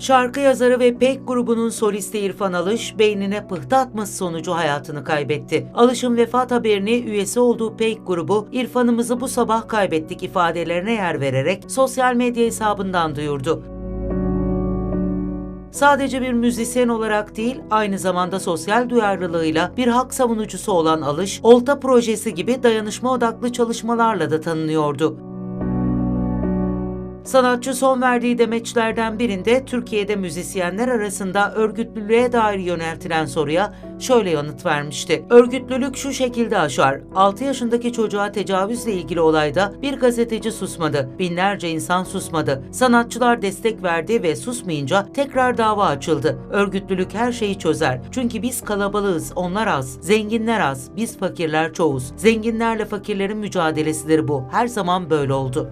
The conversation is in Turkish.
Şarkı yazarı ve Pek grubunun solisti İrfan Alış beynine pıhtı atması sonucu hayatını kaybetti. Alış'ın vefat haberini üyesi olduğu Pek grubu İrfan'ımızı bu sabah kaybettik ifadelerine yer vererek sosyal medya hesabından duyurdu. Sadece bir müzisyen olarak değil, aynı zamanda sosyal duyarlılığıyla bir hak savunucusu olan Alış, Olta projesi gibi dayanışma odaklı çalışmalarla da tanınıyordu. Sanatçı son verdiği demeçlerden birinde Türkiye'de müzisyenler arasında örgütlülüğe dair yöneltilen soruya şöyle yanıt vermişti. Örgütlülük şu şekilde aşar. 6 yaşındaki çocuğa tecavüzle ilgili olayda bir gazeteci susmadı. Binlerce insan susmadı. Sanatçılar destek verdi ve susmayınca tekrar dava açıldı. Örgütlülük her şeyi çözer. Çünkü biz kalabalığız, onlar az. Zenginler az, biz fakirler çoğuz. Zenginlerle fakirlerin mücadelesidir bu. Her zaman böyle oldu.